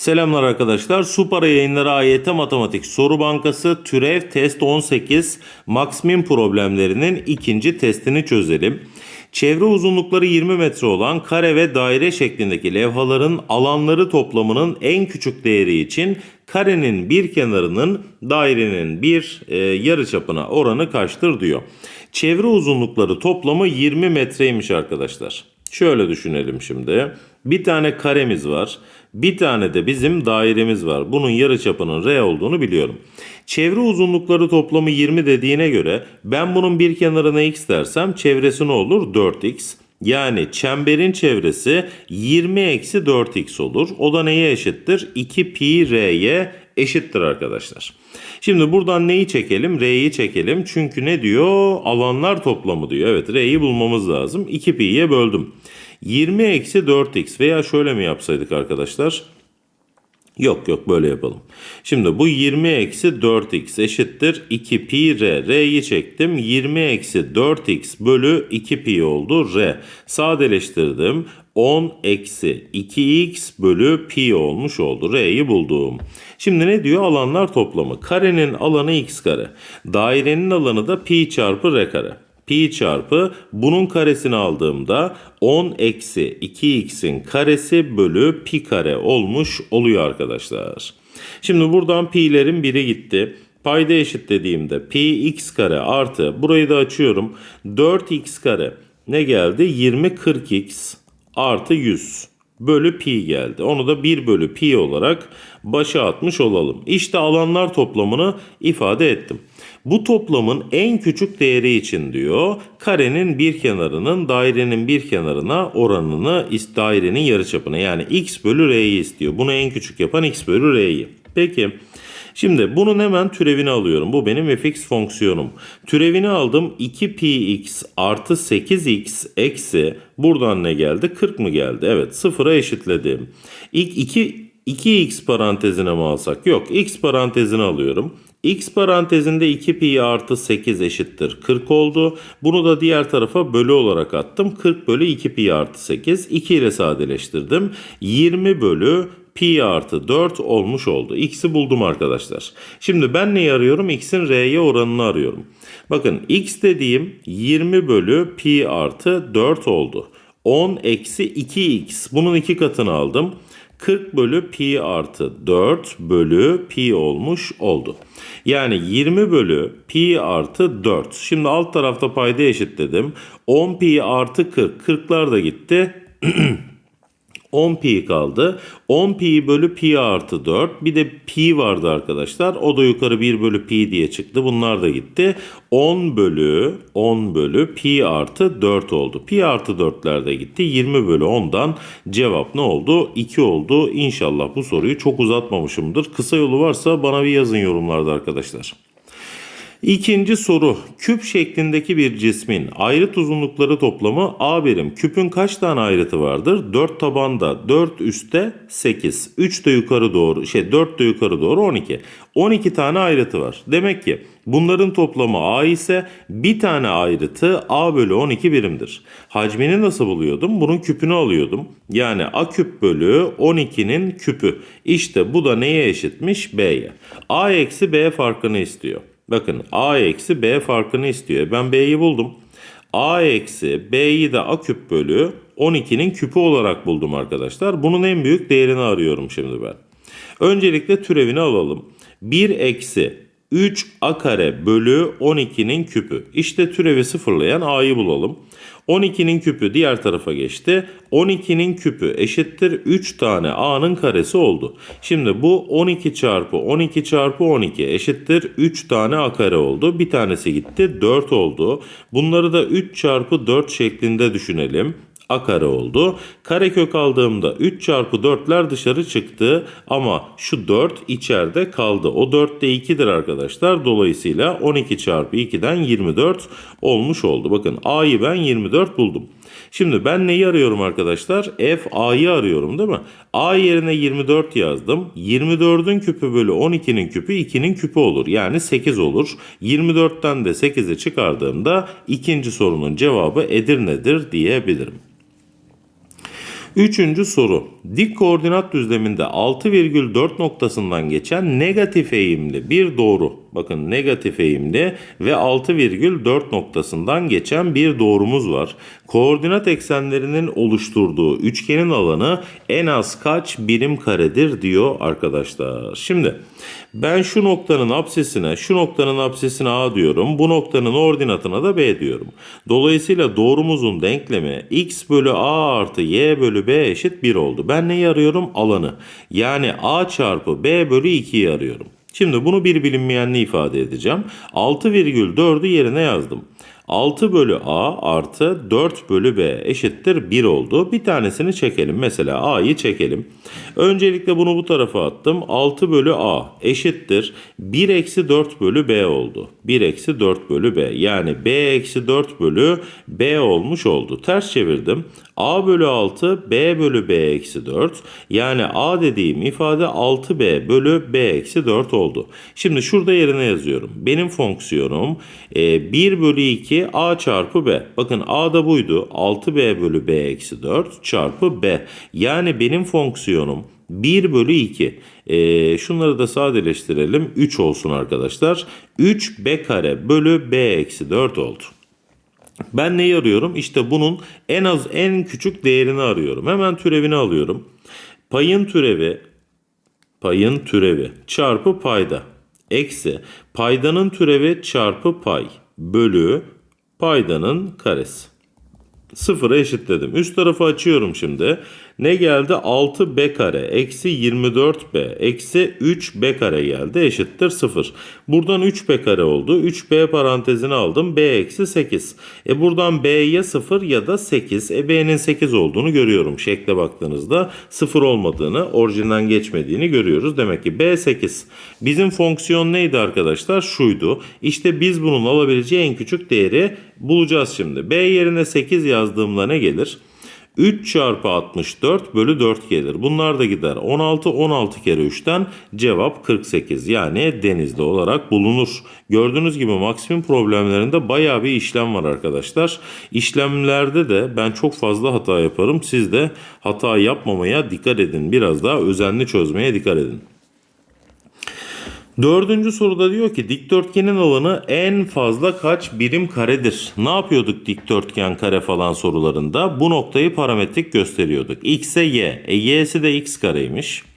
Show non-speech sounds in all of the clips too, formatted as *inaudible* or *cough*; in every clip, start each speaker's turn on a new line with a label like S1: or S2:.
S1: Selamlar arkadaşlar. Supara yayınları AYT Matematik Soru Bankası Türev Test 18 Maximin problemlerinin ikinci testini çözelim. Çevre uzunlukları 20 metre olan kare ve daire şeklindeki levhaların alanları toplamının en küçük değeri için karenin bir kenarının dairenin bir e, yarıçapına oranı kaçtır diyor. Çevre uzunlukları toplamı 20 metreymiş arkadaşlar. Şöyle düşünelim şimdi. Bir tane karemiz var. Bir tane de bizim dairemiz var. Bunun yarıçapının R olduğunu biliyorum. Çevre uzunlukları toplamı 20 dediğine göre ben bunun bir kenarına x dersem çevresi ne olur? 4x. Yani çemberin çevresi 20 eksi 4x olur. O da neye eşittir? 2 pi r'ye eşittir arkadaşlar. Şimdi buradan neyi çekelim? R'yi çekelim. Çünkü ne diyor? Alanlar toplamı diyor. Evet R'yi bulmamız lazım. 2 pi'ye böldüm. 20 eksi 4x veya şöyle mi yapsaydık arkadaşlar? Yok yok böyle yapalım. Şimdi bu 20 eksi 4x eşittir 2 pi r. R'yi çektim. 20 eksi 4x bölü 2 pi oldu r. Sadeleştirdim. 10 eksi 2x bölü pi olmuş oldu. R'yi buldum. Şimdi ne diyor? Alanlar toplamı. Karenin alanı x kare. Dairenin alanı da pi çarpı r kare pi çarpı bunun karesini aldığımda 10 eksi 2x'in karesi bölü pi kare olmuş oluyor arkadaşlar. Şimdi buradan pi'lerin biri gitti. Payda eşitlediğimde pi x kare artı burayı da açıyorum. 4x kare ne geldi? 20 40x artı 100 bölü pi geldi. Onu da 1 bölü pi olarak başa atmış olalım. İşte alanlar toplamını ifade ettim. Bu toplamın en küçük değeri için diyor karenin bir kenarının dairenin bir kenarına oranını dairenin yarıçapına yani x bölü r'yi istiyor. Bunu en küçük yapan x bölü r'yi. Peki Şimdi bunun hemen türevini alıyorum. Bu benim fx fonksiyonum. Türevini aldım. 2px artı 8x eksi buradan ne geldi? 40 mı geldi? Evet sıfıra eşitledim. İlk 2 2x parantezine mi alsak? Yok x parantezine alıyorum. X parantezinde 2pi artı 8 eşittir 40 oldu. Bunu da diğer tarafa bölü olarak attım. 40 bölü 2pi artı 8. 2 ile sadeleştirdim. 20 bölü pi artı 4 olmuş oldu. X'i buldum arkadaşlar. Şimdi ben neyi arıyorum? X'in R'ye oranını arıyorum. Bakın X dediğim 20 bölü pi artı 4 oldu. 10 eksi 2X. Bunun iki katını aldım. 40 bölü pi artı 4 bölü pi olmuş oldu. Yani 20 bölü pi artı 4. Şimdi alt tarafta payda eşitledim. 10 pi artı 40. 40'lar da gitti. *clears throat* 10 pi kaldı. 10 pi bölü pi artı 4. Bir de pi vardı arkadaşlar. O da yukarı 1 bölü pi diye çıktı. Bunlar da gitti. 10 bölü 10 bölü pi artı 4 oldu. Pi artı 4'ler de gitti. 20 bölü 10'dan cevap ne oldu? 2 oldu. İnşallah bu soruyu çok uzatmamışımdır. Kısa yolu varsa bana bir yazın yorumlarda arkadaşlar. İkinci soru. Küp şeklindeki bir cismin ayrıt uzunlukları toplamı A birim. Küpün kaç tane ayrıtı vardır? 4 tabanda, 4 üstte 8. 3 de yukarı doğru, şey 4 de yukarı doğru 12. 12 tane ayrıtı var. Demek ki bunların toplamı A ise bir tane ayrıtı A bölü 12 birimdir. Hacmini nasıl buluyordum? Bunun küpünü alıyordum. Yani A küp bölü 12'nin küpü. İşte bu da neye eşitmiş? B'ye. A eksi B farkını istiyor. Bakın a eksi b farkını istiyor. Ben b'yi buldum. a eksi b'yi de a küp bölü 12'nin küpü olarak buldum arkadaşlar. Bunun en büyük değerini arıyorum şimdi ben. Öncelikle türevini alalım. 1 eksi 3 a kare bölü 12'nin küpü. İşte türevi sıfırlayan a'yı bulalım. 12'nin küpü diğer tarafa geçti. 12'nin küpü eşittir 3 tane a'nın karesi oldu. Şimdi bu 12 çarpı 12 çarpı 12 eşittir 3 tane a kare oldu. Bir tanesi gitti 4 oldu. Bunları da 3 çarpı 4 şeklinde düşünelim a kare oldu. Karekök aldığımda 3 çarpı 4'ler dışarı çıktı ama şu 4 içeride kaldı. O 4 de 2'dir arkadaşlar. Dolayısıyla 12 çarpı 2'den 24 olmuş oldu. Bakın a'yı ben 24 buldum. Şimdi ben neyi arıyorum arkadaşlar? F A'yı arıyorum değil mi? A yerine 24 yazdım. 24'ün küpü bölü 12'nin küpü 2'nin küpü olur. Yani 8 olur. 24'ten de 8'i çıkardığımda ikinci sorunun cevabı Edirne'dir diyebilirim. Üçüncü soru. Dik koordinat düzleminde 6,4 noktasından geçen negatif eğimli bir doğru. Bakın negatif eğimli ve 6,4 noktasından geçen bir doğrumuz var. Koordinat eksenlerinin oluşturduğu üçgenin alanı en az kaç birim karedir diyor arkadaşlar. Şimdi ben şu noktanın apsisine, şu noktanın apsisine A diyorum. Bu noktanın ordinatına da B diyorum. Dolayısıyla doğrumuzun denklemi x bölü A artı y bölü B eşit 1 oldu. Ben neyi arıyorum? Alanı. Yani A çarpı B bölü 2'yi arıyorum. Şimdi bunu bir bilinmeyenli ifade edeceğim. 6,4'ü yerine yazdım. 6 bölü A artı 4 bölü B eşittir 1 oldu. Bir tanesini çekelim. Mesela A'yı çekelim. Öncelikle bunu bu tarafa attım. 6 bölü A eşittir. 1 eksi 4 bölü B oldu. 1 eksi 4 bölü B. Yani B eksi 4 bölü B olmuş oldu. Ters çevirdim. A bölü 6 B bölü B eksi 4. Yani A dediğim ifade 6B bölü B eksi 4 oldu. Şimdi şurada yerine yazıyorum. Benim fonksiyonum e, 1 bölü 2 A çarpı B. Bakın A da buydu. 6B bölü B eksi 4 çarpı B. Yani benim fonksiyonum 1 bölü 2. E, şunları da sadeleştirelim. 3 olsun arkadaşlar. 3B kare bölü B eksi 4 oldu. Ben neyi arıyorum? İşte bunun en az en küçük değerini arıyorum. Hemen türevini alıyorum. Payın türevi payın türevi çarpı payda eksi paydanın türevi çarpı pay bölü paydanın karesi. Sıfıra eşitledim. Üst tarafı açıyorum şimdi. Ne geldi? 6b kare eksi 24b eksi 3b kare geldi eşittir 0. Buradan 3b kare oldu. 3b parantezine aldım. b eksi 8. E buradan b ya 0 ya da 8. E b'nin 8 olduğunu görüyorum. Şekle baktığınızda 0 olmadığını, orijinden geçmediğini görüyoruz. Demek ki b 8. Bizim fonksiyon neydi arkadaşlar? Şuydu. İşte biz bunun alabileceği en küçük değeri bulacağız şimdi. b yerine 8 yazdığımda ne gelir? 3 çarpı 64 bölü 4 gelir. Bunlar da gider. 16 16 kere 3'ten cevap 48 yani denizde olarak bulunur. Gördüğünüz gibi maksimum problemlerinde baya bir işlem var arkadaşlar. İşlemlerde de ben çok fazla hata yaparım. Siz de hata yapmamaya dikkat edin. Biraz daha özenli çözmeye dikkat edin. Dördüncü soruda diyor ki dikdörtgenin alanı en fazla kaç birim karedir? Ne yapıyorduk dikdörtgen kare falan sorularında? Bu noktayı parametrik gösteriyorduk. X'e y. E y'si de x kareymiş.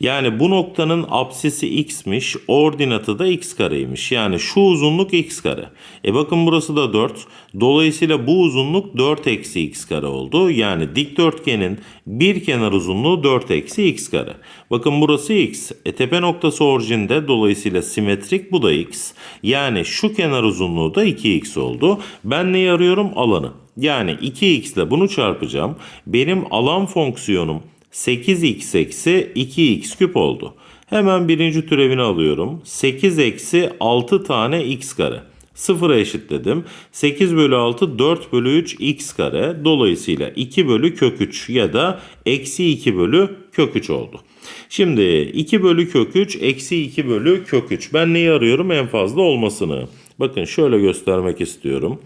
S1: Yani bu noktanın apsisi x'miş, ordinatı da x kareymiş. Yani şu uzunluk x kare. E bakın burası da 4. Dolayısıyla bu uzunluk 4 eksi x kare oldu. Yani dikdörtgenin bir kenar uzunluğu 4 eksi x kare. Bakın burası x. E tepe noktası orijinde dolayısıyla simetrik bu da x. Yani şu kenar uzunluğu da 2x oldu. Ben neyi arıyorum? Alanı. Yani 2x ile bunu çarpacağım. Benim alan fonksiyonum 8x eksi 2x küp oldu. Hemen birinci türevini alıyorum. 8 eksi 6 tane x kare. Sıfıra eşitledim. 8 bölü 6 4 bölü 3 x kare. Dolayısıyla 2 bölü kök 3 ya da eksi 2 bölü kök 3 oldu. Şimdi 2 bölü kök 3 eksi 2 bölü kök 3. Ben neyi arıyorum? En fazla olmasını. Bakın şöyle göstermek istiyorum.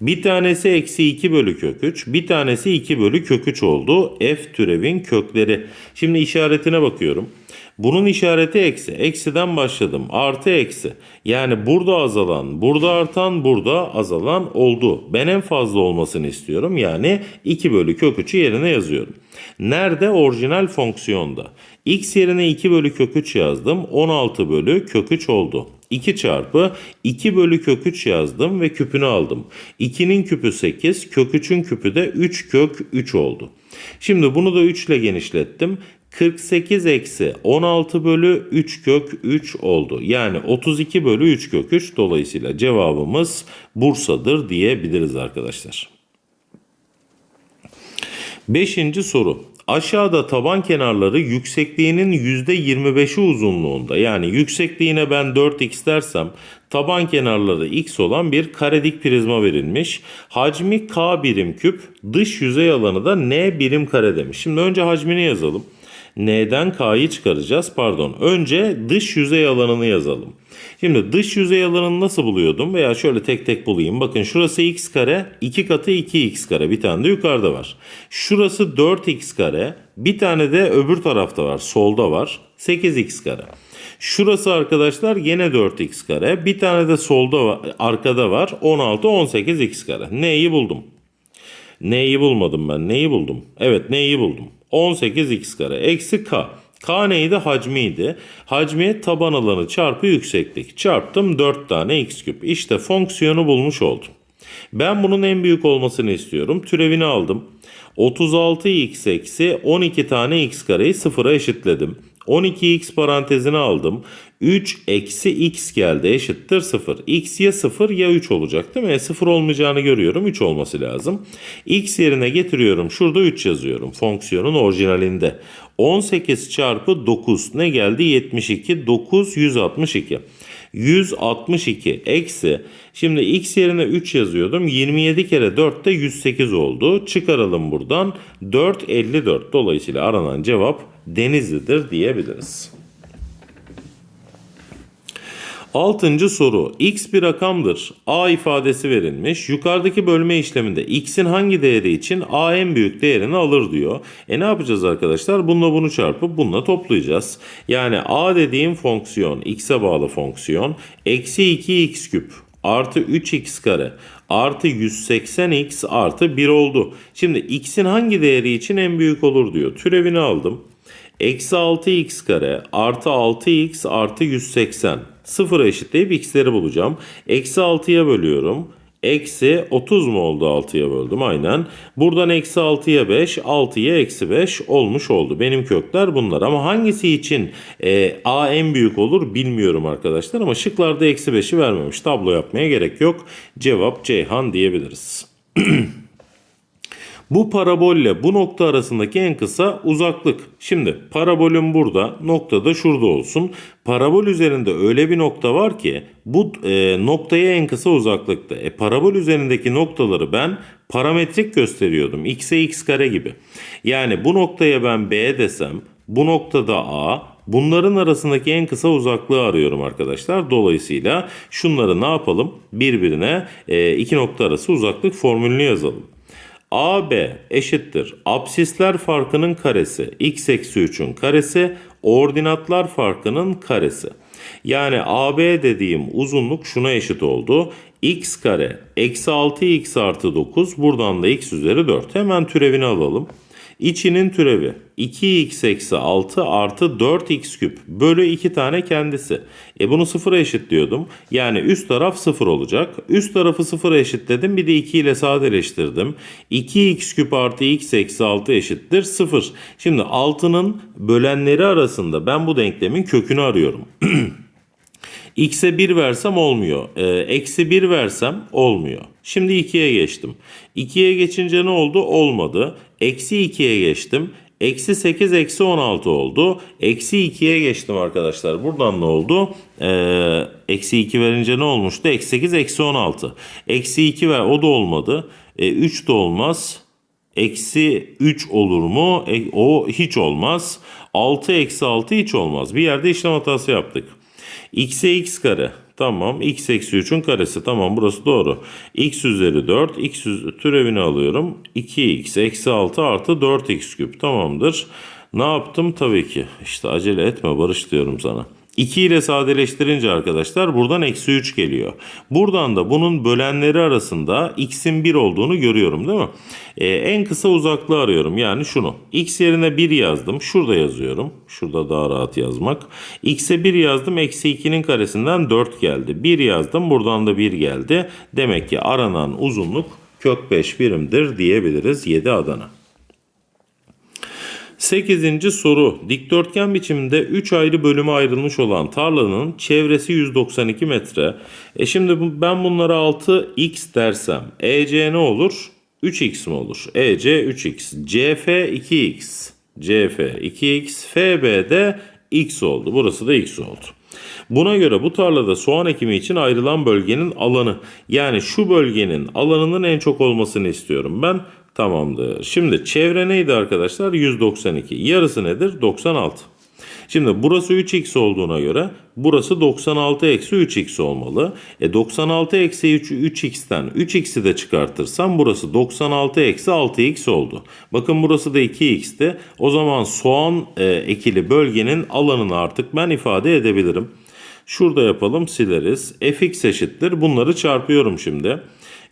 S1: Bir tanesi eksi 2 bölü kök 3. Bir tanesi 2 bölü kök 3 oldu. F türevin kökleri. Şimdi işaretine bakıyorum. Bunun işareti eksi. Eksiden başladım. Artı eksi. Yani burada azalan, burada artan, burada azalan oldu. Ben en fazla olmasını istiyorum. Yani 2 bölü kök 3'ü yerine yazıyorum. Nerede? Orijinal fonksiyonda. X yerine 2 bölü kök 3 yazdım. 16 bölü kök 3 oldu. 2 çarpı 2 bölü kök 3 yazdım ve küpünü aldım. 2'nin küpü 8, kök 3'ün küpü de 3 kök 3 oldu. Şimdi bunu da 3 ile genişlettim. 48 eksi 16 bölü 3 kök 3 oldu. Yani 32 bölü 3 kök 3 dolayısıyla cevabımız Bursa'dır diyebiliriz arkadaşlar. Beşinci soru. Aşağıda taban kenarları yüksekliğinin %25'i uzunluğunda yani yüksekliğine ben 4x dersem taban kenarları x olan bir karedik prizma verilmiş. Hacmi k birim küp dış yüzey alanı da n birim kare demiş. Şimdi önce hacmini yazalım. N'den K'yı çıkaracağız. Pardon. Önce dış yüzey alanını yazalım. Şimdi dış yüzey alanını nasıl buluyordum? Veya şöyle tek tek bulayım. Bakın şurası x kare, 2 katı 2x kare. Bir tane de yukarıda var. Şurası 4x kare. Bir tane de öbür tarafta var. Solda var. 8x kare. Şurası arkadaşlar gene 4x kare. Bir tane de solda var, arkada var. 16, 18x kare. Neyi buldum? Neyi bulmadım ben? Neyi buldum? Evet neyi buldum? 18x kare eksi k. K neydi? Hacmiydi. Hacmi taban alanı çarpı yükseklik. Çarptım 4 tane x küp. İşte fonksiyonu bulmuş oldum. Ben bunun en büyük olmasını istiyorum. Türevini aldım. 36x eksi 12 tane x kareyi sıfıra eşitledim. 12x parantezine aldım. 3 eksi x geldi eşittir 0. x ya 0 ya 3 olacak değil mi? E 0 olmayacağını görüyorum. 3 olması lazım. x yerine getiriyorum. Şurada 3 yazıyorum. Fonksiyonun orijinalinde. 18 çarpı 9 ne geldi? 72. 9 162. 162 eksi şimdi x yerine 3 yazıyordum 27 kere 4 de 108 oldu çıkaralım buradan 4 54 dolayısıyla aranan cevap Denizli'dir diyebiliriz. Altıncı soru. X bir rakamdır. A ifadesi verilmiş. Yukarıdaki bölme işleminde x'in hangi değeri için A en büyük değerini alır diyor. E ne yapacağız arkadaşlar? Bununla bunu çarpıp bununla toplayacağız. Yani A dediğim fonksiyon, x'e bağlı fonksiyon. Eksi 2x küp artı 3x kare artı 180x artı 1 oldu. Şimdi x'in hangi değeri için en büyük olur diyor. Türevini aldım. Eksi 6x kare artı 6x artı 180. Sıfıra eşitleyip x'leri bulacağım. Eksi 6'ya bölüyorum. Eksi 30 mu oldu 6'ya böldüm aynen. Buradan eksi 6'ya 5, 6'ya eksi 5 olmuş oldu. Benim kökler bunlar ama hangisi için e, A en büyük olur bilmiyorum arkadaşlar. Ama şıklarda eksi 5'i vermemiş. Tablo yapmaya gerek yok. Cevap Ceyhan diyebiliriz. *clears throat* Bu parabolle bu nokta arasındaki en kısa uzaklık. Şimdi parabolün burada, nokta da şurada olsun. Parabol üzerinde öyle bir nokta var ki bu e, noktaya en kısa uzaklıkta. E, parabol üzerindeki noktaları ben parametrik gösteriyordum. X'e x kare gibi. Yani bu noktaya ben B desem, bu noktada A, Bunların arasındaki en kısa uzaklığı arıyorum arkadaşlar. Dolayısıyla şunları ne yapalım? Birbirine e, iki nokta arası uzaklık formülünü yazalım. AB eşittir. Absisler farkının karesi x eksi 3'ün karesi ordinatlar farkının karesi. Yani AB dediğim uzunluk şuna eşit oldu. x kare eksi 6x artı 9 buradan da x üzeri 4. Hemen türevini alalım. İçinin türevi 2x eksi 6 artı 4x küp bölü 2 tane kendisi. E bunu sıfıra eşitliyordum. Yani üst taraf sıfır olacak. Üst tarafı sıfıra eşitledim. Bir de 2 ile sadeleştirdim. 2x küp artı x eksi 6 eşittir 0. Şimdi 6'nın bölenleri arasında ben bu denklemin kökünü arıyorum. *clears throat* X'e 1 versem olmuyor. Ee, eksi 1 versem olmuyor. Şimdi 2'ye geçtim. 2'ye geçince ne oldu? Olmadı. Eksi 2'ye geçtim. Eksi 8 eksi 16 oldu. Eksi 2'ye geçtim arkadaşlar. Buradan ne oldu? Ee, eksi 2 verince ne olmuştu? Eksi 8 eksi 16. Eksi 2 ver o da olmadı. E, 3 de olmaz. Eksi 3 olur mu? E, o hiç olmaz. 6 eksi 6 hiç olmaz. Bir yerde işlem hatası yaptık. x'e x kare. Tamam. x eksi 3'ün karesi. Tamam burası doğru. x üzeri 4. x türevini alıyorum. 2x eksi 6 artı 4x küp. Tamamdır. Ne yaptım? Tabii ki. İşte acele etme Barış diyorum sana. 2 ile sadeleştirince arkadaşlar buradan eksi 3 geliyor. Buradan da bunun bölenleri arasında x'in 1 olduğunu görüyorum değil mi? Ee, en kısa uzaklığı arıyorum yani şunu. x yerine 1 yazdım. Şurada yazıyorum. Şurada daha rahat yazmak. x'e 1 yazdım. Eksi 2'nin karesinden 4 geldi. 1 yazdım. Buradan da 1 geldi. Demek ki aranan uzunluk kök 5 birimdir diyebiliriz 7 Adana. 8. soru. Dikdörtgen biçiminde 3 ayrı bölüme ayrılmış olan tarlanın çevresi 192 metre. E şimdi ben bunlara 6x dersem EC ne olur? 3x mi olur? EC 3x. CF 2x. CF 2x. FB de x oldu. Burası da x oldu. Buna göre bu tarlada soğan ekimi için ayrılan bölgenin alanı yani şu bölgenin alanının en çok olmasını istiyorum ben. Tamamdır. Şimdi çevre neydi arkadaşlar? 192. Yarısı nedir? 96. Şimdi burası 3x olduğuna göre burası 96 eksi 3x olmalı. E 96 eksi 3, 3x'ten 3x'i de çıkartırsam burası 96 eksi 6x oldu. Bakın burası da 2x'ti. O zaman soğan e, ekili bölgenin alanını artık ben ifade edebilirim. Şurada yapalım sileriz. fx eşittir. Bunları çarpıyorum şimdi.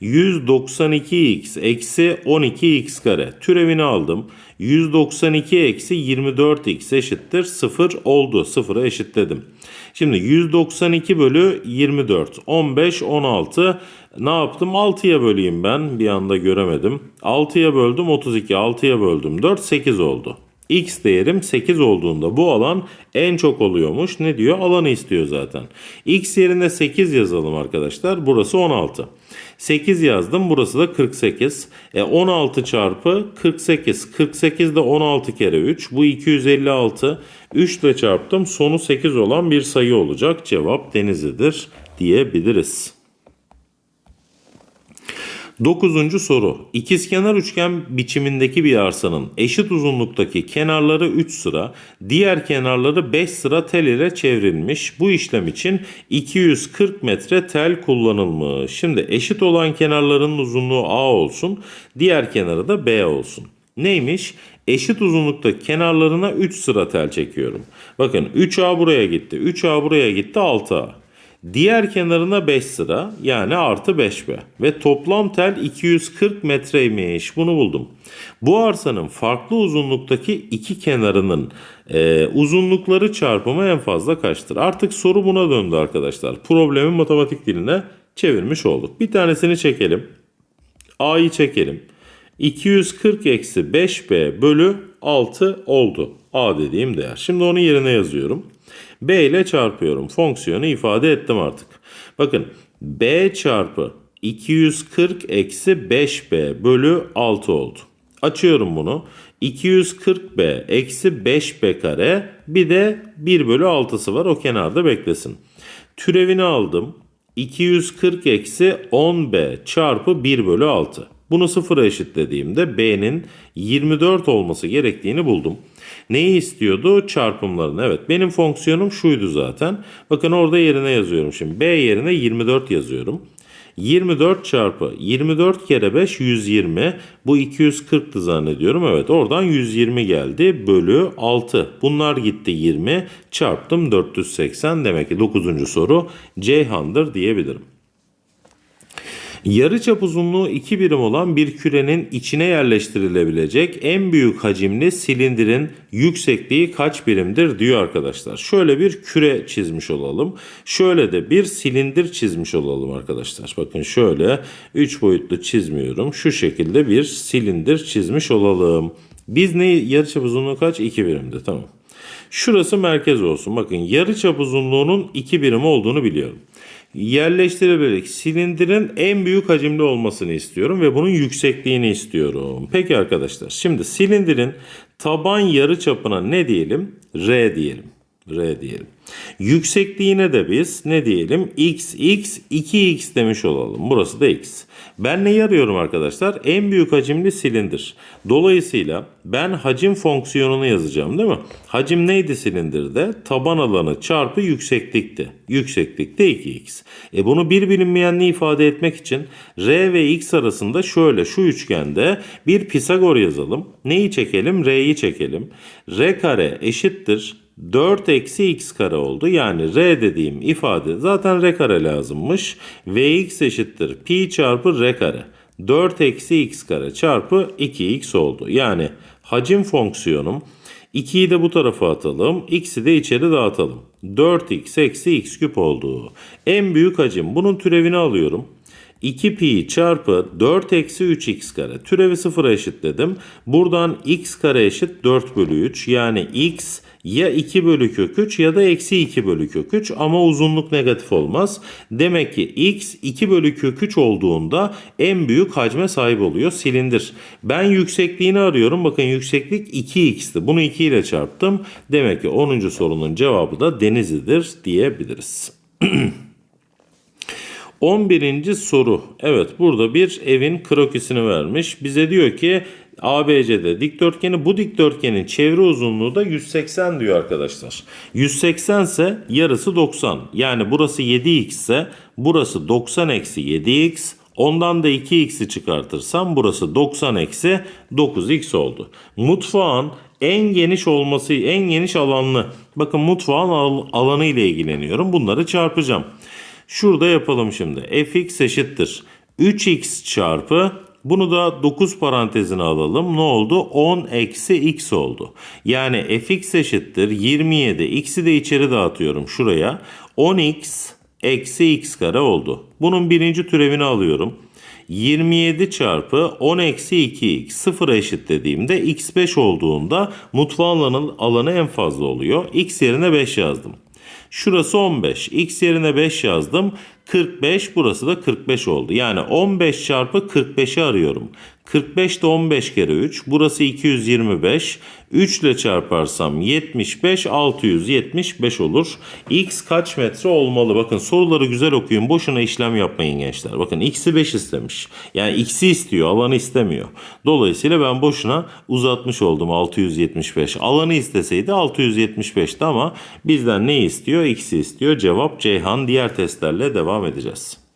S1: 192x eksi 12x kare türevini aldım. 192 eksi 24x eşittir 0 oldu. 0'a eşitledim. Şimdi 192 bölü 24 15 16 ne yaptım 6'ya böleyim ben bir anda göremedim. 6'ya böldüm 32 6'ya böldüm 4 8 oldu. X değerim 8 olduğunda bu alan en çok oluyormuş. Ne diyor? Alanı istiyor zaten. X yerine 8 yazalım arkadaşlar. Burası 16. 8 yazdım. Burası da 48. E 16 çarpı 48. 48 de 16 kere 3. Bu 256. 3 ile çarptım. Sonu 8 olan bir sayı olacak. Cevap Denizli'dir diyebiliriz. Dokuzuncu soru. İkizkenar üçgen biçimindeki bir arsanın eşit uzunluktaki kenarları 3 sıra, diğer kenarları 5 sıra tel ile çevrilmiş. Bu işlem için 240 metre tel kullanılmış. Şimdi eşit olan kenarların uzunluğu A olsun, diğer kenarı da B olsun. Neymiş? Eşit uzunlukta kenarlarına 3 sıra tel çekiyorum. Bakın 3A buraya gitti, 3A buraya gitti, 6A. Diğer kenarına 5 sıra yani artı 5B ve toplam tel 240 metreymiş bunu buldum. Bu arsanın farklı uzunluktaki iki kenarının e, uzunlukları çarpımı en fazla kaçtır? Artık soru buna döndü arkadaşlar. Problemi matematik diline çevirmiş olduk. Bir tanesini çekelim. A'yı çekelim. 240 eksi 5B bölü 6 oldu. A dediğim değer. Şimdi onun yerine yazıyorum. B ile çarpıyorum. Fonksiyonu ifade ettim artık. Bakın B çarpı 240 eksi 5B bölü 6 oldu. Açıyorum bunu. 240B eksi 5B kare bir de 1 bölü 6'sı var. O kenarda beklesin. Türevini aldım. 240 eksi 10B çarpı 1 bölü 6. Bunu sıfıra eşitlediğimde B'nin 24 olması gerektiğini buldum. Neyi istiyordu? Çarpımlarını. Evet benim fonksiyonum şuydu zaten. Bakın orada yerine yazıyorum şimdi. B yerine 24 yazıyorum. 24 çarpı 24 kere 5 120. Bu 240'tı zannediyorum. Evet oradan 120 geldi. Bölü 6. Bunlar gitti 20. Çarptım 480. Demek ki 9. soru Ceyhan'dır diyebilirim. Yarıçap uzunluğu 2 birim olan bir kürenin içine yerleştirilebilecek en büyük hacimli silindirin yüksekliği kaç birimdir diyor arkadaşlar. Şöyle bir küre çizmiş olalım. Şöyle de bir silindir çizmiş olalım arkadaşlar. Bakın şöyle 3 boyutlu çizmiyorum. Şu şekilde bir silindir çizmiş olalım. Biz ne yarıçap uzunluğu kaç? 2 birimdi tamam. Şurası merkez olsun. Bakın yarıçap uzunluğunun 2 birim olduğunu biliyorum yerleştirebilecek silindirin en büyük hacimli olmasını istiyorum ve bunun yüksekliğini istiyorum. Peki arkadaşlar şimdi silindirin taban yarı çapına ne diyelim? R diyelim. R diyelim. Yüksekliğine de biz ne diyelim? x, x, 2x demiş olalım. Burası da x. Ben neyi arıyorum arkadaşlar? En büyük hacimli silindir. Dolayısıyla ben hacim fonksiyonunu yazacağım değil mi? Hacim neydi silindirde? Taban alanı çarpı yükseklikti. Yükseklikte 2x. E bunu bir bilinmeyenli ifade etmek için r ve x arasında şöyle şu üçgende bir Pisagor yazalım. Neyi çekelim? R'yi çekelim. R kare eşittir 4 eksi x kare oldu. Yani r dediğim ifade zaten r kare lazımmış. vx eşittir pi çarpı r kare. 4 eksi x kare çarpı 2x oldu. Yani hacim fonksiyonum 2'yi de bu tarafa atalım. X'i de içeri dağıtalım. 4x eksi x küp oldu. En büyük hacim. Bunun türevini alıyorum. 2 pi çarpı 4 eksi 3x kare. Türevi sıfıra eşitledim. Buradan x kare eşit 4 bölü 3. Yani x ya 2 bölü kök 3 ya da eksi 2 bölü kök 3 ama uzunluk negatif olmaz. Demek ki x 2 bölü kök 3 olduğunda en büyük hacme sahip oluyor silindir. Ben yüksekliğini arıyorum. Bakın yükseklik 2x'ti. Bunu 2 ile çarptım. Demek ki 10. sorunun cevabı da Denizli'dir diyebiliriz. *clears throat* 11. soru. Evet burada bir evin krokisini vermiş. Bize diyor ki ABC'de dikdörtgeni bu dikdörtgenin çevre uzunluğu da 180 diyor arkadaşlar. 180 ise yarısı 90. Yani burası 7x ise burası 90 eksi 7x. Ondan da 2x'i çıkartırsam burası 90 eksi 9x oldu. Mutfağın en geniş olması, en geniş alanlı. Bakın mutfağın al- alanı ile ilgileniyorum. Bunları çarpacağım. Şurada yapalım şimdi. fx eşittir. 3x çarpı bunu da 9 parantezine alalım. Ne oldu? 10 eksi x oldu. Yani fx eşittir 27. X'i de içeri dağıtıyorum şuraya. 10x eksi x kare oldu. Bunun birinci türevini alıyorum. 27 çarpı 10 eksi 2x 0 eşitlediğimde x5 olduğunda mutfağın alanı en fazla oluyor. x yerine 5 yazdım. Şurası 15. X yerine 5 yazdım. 45 burası da 45 oldu. Yani 15 çarpı 45'i arıyorum. 45 de 15 kere 3. Burası 225. 3 ile çarparsam 75 675 olur. X kaç metre olmalı? Bakın soruları güzel okuyun. Boşuna işlem yapmayın gençler. Bakın x'i 5 istemiş. Yani x'i istiyor alanı istemiyor. Dolayısıyla ben boşuna uzatmış oldum 675. Alanı isteseydi 675'ti ama bizden ne istiyor? X'i istiyor. Cevap Ceyhan. Diğer testlerle devam edeceğiz.